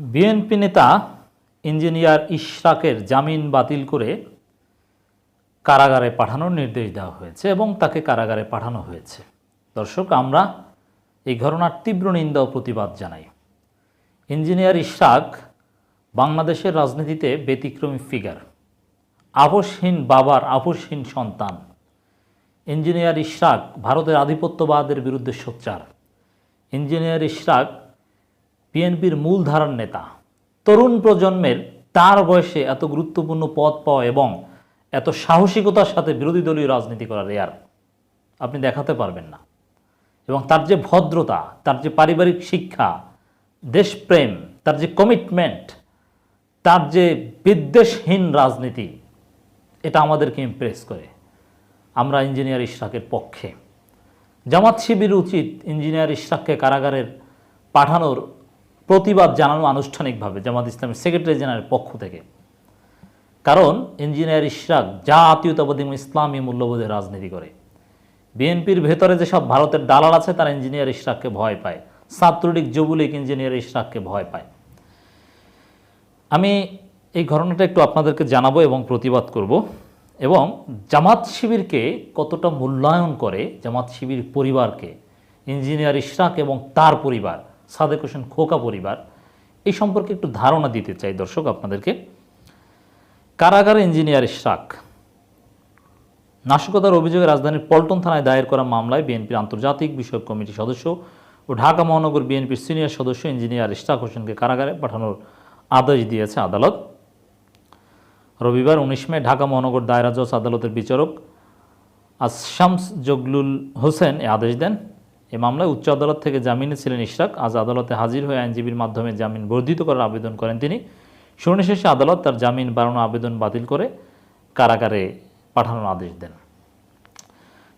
BNP নেতা engineer ইশরাকের জামিন বাতিল করে কারাগারে পাঠানোর নির্দেশ দেওয়া হয়েছে এবং তাকে কারাগারে পাঠানো হয়েছে। দর্শক, আমরা এই ঘটনার তীব্র নিন্দা ও প্রতিবাদ জানাই। ইঞ্জিনিয়ার ইশরাক বাংলাদেশের রাজনীতিতে ব্যতিক্রমী ফিগার। আপোষহীন বাবার আপোষহীন সন্তান। ইঞ্জিনিয়ার ইশরাক ভারতের আধিপত্যবাদের বিরুদ্ধে সোচ্চার। ইঞ্জিনিয়ার ইশরাক বিএনপির মূলধারার নেতা। তরুণ প্রজন্মের তার বয়সে এত গুরুত্বপূর্ণ পদ পাওয়া এবং এত সাহসিকতার সাথে বিরোধী দলীয় রাজনীতি করা রেয়ার আপনি দেখাতে পারবেন না। এবং তার যে ভদ্রতা, তার যে পারিবারিক শিক্ষা, দেশপ্রেম, তার যে কমিটমেন্ট তার যে বিদ্বেষহীন রাজনীতি, এটা আমাদেরকে ইমপ্রেস করে। আমরা ইঞ্জিনিয়ার ইশরাকের পক্ষে। জামাত শিবির উচিত ইঞ্জিনিয়ার ইশরাককে কারাগারের পাঠানোর প্রতিবাদ জানানো আনুষ্ঠানিকভাবে জামাত ইসলামের সেক্রেটারি জেনারেল পক্ষ থেকে। কারণ ইঞ্জিনিয়ার ইশরাক জাতীয়তাবাদী ইসলামী মূল্যবোধের রাজনীতি করে। বিএনপির ভেতরে যেসব ভারতের দালাল আছে, তারা ইঞ্জিনিয়ার ইশরাককে ভয় পায়। ছাত্রলীগ, যুবলীগ ইঞ্জিনিয়ার ইশরাককে ভয় পায়। আমি এই ঘটনাটা একটু আপনাদেরকে জানাব এবং প্রতিবাদ করব। এবং জামাত শিবিরকে কতটা মূল্যায়ন করে, জামাত শিবির পরিবারকে, ইঞ্জিনিয়ার ইশরাক এবং তার পরিবার সাদেক হোসেন খোকা পরিবার। এই সম্পর্কে একটু ধারণা দিতে চাই দর্শক আপনাদেরকে। কারাগারে ইঞ্জিনিয়ার ইশরাক। নাশকতার অভিযোগে রাজধানীর পল্টন থানায় দায়ের করা মামলায় বিএনপির আন্তর্জাতিক বিষয়ক কমিটির সদস্য ও ঢাকা মহানগর বিএনপির সিনিয়র সদস্য ইঞ্জিনিয়ার ইশরাক হোসেনকে কারাগারে পাঠানোর আদেশ দিয়েছে আদালত। রবিবার উনিশ মে ঢাকা মহানগর দায়রা জজ আদালতের বিচারক আশামস জগলুল হোসেন এ আদেশ দেন। এ মামলায় উচ্চ আদালত থেকে জামিনে ছিলেন ইশরাক। আজ আদালতে হাজির হয়ে আইনজীবীর মাধ্যমে জামিন বর্ধিত করার আবেদন করেন তিনি। শুনানি শেষে আদালত তার জামিন বাড়ানো আবেদন বাতিল করে কারাগারে পাঠানোর আদেশ দেন।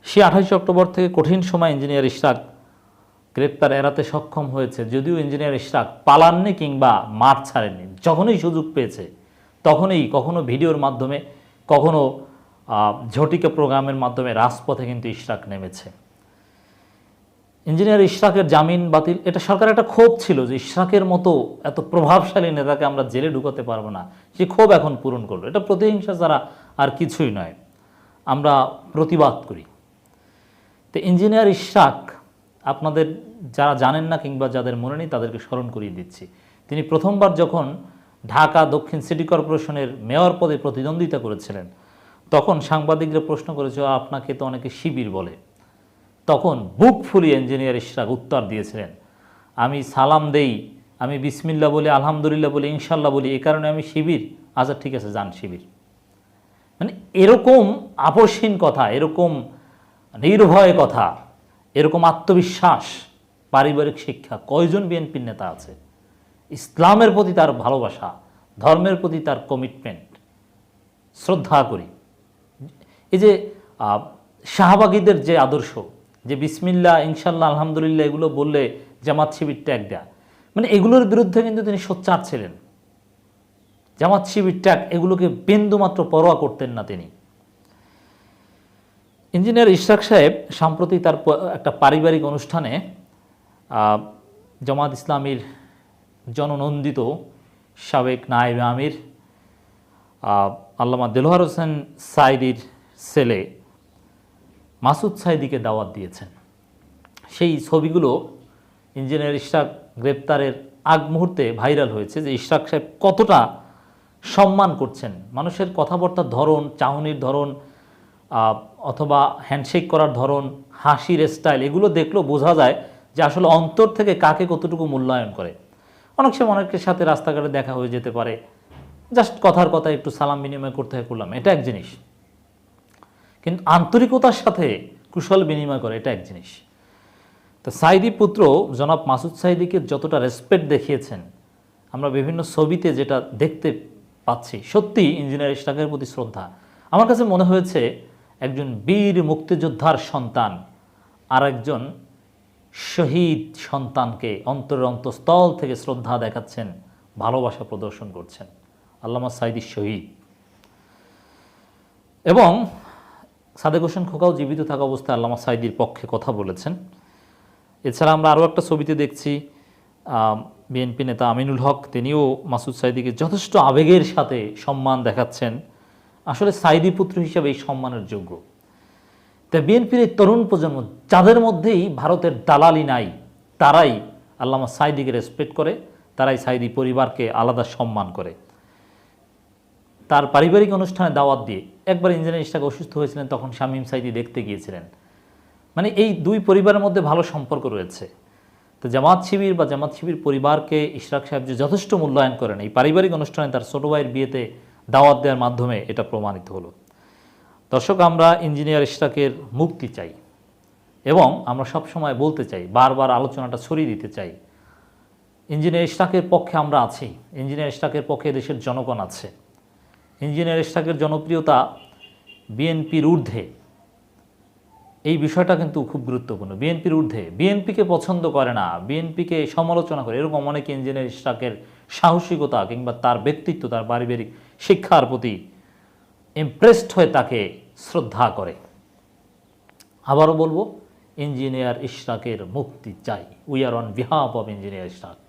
সে আঠাশে অক্টোবর থেকে কঠিন সময় ইঞ্জিনিয়ার ইশরাক গ্রেপ্তার এড়াতে সক্ষম হয়েছে। যদিও ইঞ্জিনিয়ার ইশরাক পালাননি কিংবা মাঠ ছাড়েননি। যখনই সুযোগ পেয়েছে, তখনই কখনো ভিডিওর মাধ্যমে, কখনো ঝটিকা প্রোগ্রামের মাধ্যমে রাজপথে কিন্তু ইশরাক নেমেছে। ইঞ্জিনিয়ার ইশরাকের জামিন বাতিল, এটা সরকারের একটা ক্ষোভ ছিল যে ইশরাকের মতো এত প্রভাবশালী নেতাকে আমরা জেলে ঢুকাতে পারব না। সে ক্ষোভ এখন পূরণ করল। এটা প্রতিহিংসা ছাড়া আর কিছুই নয়। আমরা প্রতিবাদ করি। তো ইঞ্জিনিয়ার ইশরাক, আপনাদের যারা জানেন না কিংবা যাদের মনে নেই তাদেরকে স্মরণ করিয়ে দিচ্ছি। তিনি প্রথমবার যখন ঢাকা দক্ষিণ সিটি কর্পোরেশনের মেয়র পদে প্রতিদ্বন্দ্বিতা করেছিলেন, তখন সাংবাদিকরা প্রশ্ন করেছিল আপনাকে তো অনেকে শিবির বলে। তখন বুক ফুলিয়ে ইঞ্জিনিয়ার ইশরাক উত্তর দিয়েছিলেন, আমি সালাম দেই, আমি বিসমিল্লা বলি, আলহামদুলিল্লাহ বলি ইনশাল্লাহ বলি এই কারণে আমি শিবির আচ্ছা ঠিক আছে, যান শিবির। মানে এরকম আপসহীন কথা, এরকম নির্ভয় কথা, এরকম আত্মবিশ্বাস, পারিবারিক শিক্ষা, কয়জন বিএনপির নেতা আছে? ইসলামের প্রতি তার ভালোবাসা, ধর্মের প্রতি তার কমিটমেন্ট শ্রদ্ধা করি। এই যে শাহবাগীদের যে আদর্শ যে বিসমিল্লা ইনশাল্লাহ, আলহামদুলিল্লাহ এগুলো বললে জামাত শিবির ট্যাগ দেয়া মানে এগুলোর বিরুদ্ধে কিন্তু তিনি সোচ্চার ছিলেন। জামাত শিবির ট্যাগ, এগুলোকে বিন্দুমাত্র পরোয়া করতেন না তিনি। ইঞ্জিনিয়ার ইশরাক সাহেব সম্প্রতি তার একটা পারিবারিক অনুষ্ঠানে জামাত ইসলামীর জননন্দিত সাবেক নায়েব আমির আল্লামা দেলোয়ার হোসেন সাইদির ছেলে মাসুদ সাইদিকে দাওয়াত দিয়েছেন। সেই ছবিগুলো ইঞ্জিনিয়ার ইশরাক গ্রেপ্তারের আগ মুহূর্তে ভাইরাল হয়েছে যে ইশরাক সাহেব কতটা সম্মান করছেন। মানুষের কথাবার্তার ধরন, চাহনির ধরন অথবা হ্যান্ডশেক করার ধরন, হাসির স্টাইল এগুলো দেখলেও বোঝা যায় যে আসলে অন্তর থেকে কাকে কতটুকু মূল্যায়ন করে। অনেক সময় অনেকের সাথে রাস্তাঘাটে দেখা হয়ে যেতে পারে। জাস্ট কথার কথা একটু সালাম বিনিময় করতে হয় করলাম। এটা এক জিনিস। কিন্তু আন্তরিকতার সাথে কুশল বিনিময় করে, এটা এক জিনিস। তো সাইদি পুত্র জনাব মাসুদ সাইদিকে যতটা রেসপেক্ট দেখিয়েছেন, আমরা বিভিন্ন ছবিতে যেটা দেখতে পাচ্ছি সত্যি ইঞ্জিনিয়ার ইশরাকের প্রতি শ্রদ্ধা। আমার কাছে মনে হয়েছে, একজন বীর মুক্তিযোদ্ধার সন্তান আর একজন শহীদ সন্তানকে অন্তরের অন্তঃস্থল থেকে শ্রদ্ধা দেখাচ্ছেন, ভালোবাসা প্রদর্শন করছেন। আল্লামা সাইদি শহীদ। এবং সাদেক হোসেন খোকাও জীবিত থাকা অবস্থায় আল্লামা সাইদির পক্ষে কথা বলেছেন। এছাড়া আমরা আরও একটা ছবিতে দেখছি বিএনপি নেতা আমিনুল হক, তিনিও মাসুদ সাইদিকে যথেষ্ট আবেগের সাথে সম্মান দেখাচ্ছেন। আসলে সাইদি পুত্র হিসেবে এই সম্মানের যোগ্য। তাই বিএনপির এই তরুণ প্রজন্ম যাদের মধ্যেই ভারতের দালালি নাই, তারাই আল্লামা সাইদিকে রেসপেক্ট করে, তারাই সাইদি পরিবারকে আলাদা সম্মান করে। তার পারিবারিক অনুষ্ঠানে দাওয়াত দিয়ে একবার ইঞ্জিনিয়ার ইস্টাক অসুস্থ হয়েছিলেন, তখন শামীম সাইদি দেখতে গিয়েছিলেন। মানে এই দুই পরিবারের মধ্যে ভালো সম্পর্ক রয়েছে। তো জামাত শিবির বা জামাত শিবির পরিবারকে ইশরাক সাহেব যে যথেষ্ট মূল্যায়ন করেন, এই পারিবারিক অনুষ্ঠানে তার ছোট ভাইয়ের বিয়েতে দাওয়াত দেওয়ার মাধ্যমে এটা প্রমাণিত হলো। দর্শক, আমরা ইঞ্জিনিয়ার ইশরাকের মুক্তি চাই এবং আমরা সব সময় বলতে চাই, বারবার আলোচনাটা ছড়িয়ে দিতে চাই, ইঞ্জিনিয়ার ইশরাকের পক্ষে আমরা আছি, ইঞ্জিনিয়ার ইশরাকের পক্ষে দেশের জনগণ আছে। ইঞ্জিনিয়ার ইশরাকের জনপ্রিয়তা বিএনপির ঊর্ধ্বে। এই বিষয়টা কিন্তু খুব গুরুত্বপূর্ণ। বিএনপির ঊর্ধ্বে। বিএনপিকে পছন্দ করে না, বিএনপিকে সমালোচনা করে, এরকম অনেকে ইঞ্জিনিয়ার ইশরাকের সাহসিকতা কিংবা তার ব্যক্তিত্ব, তার পারিবারিক শিক্ষার প্রতি ইমপ্রেসড হয়ে তাকে শ্রদ্ধা করে। আবারও বলব, ইঞ্জিনিয়ার ইশরাকের মুক্তি চাই। We are on behalf of engineer Ishraq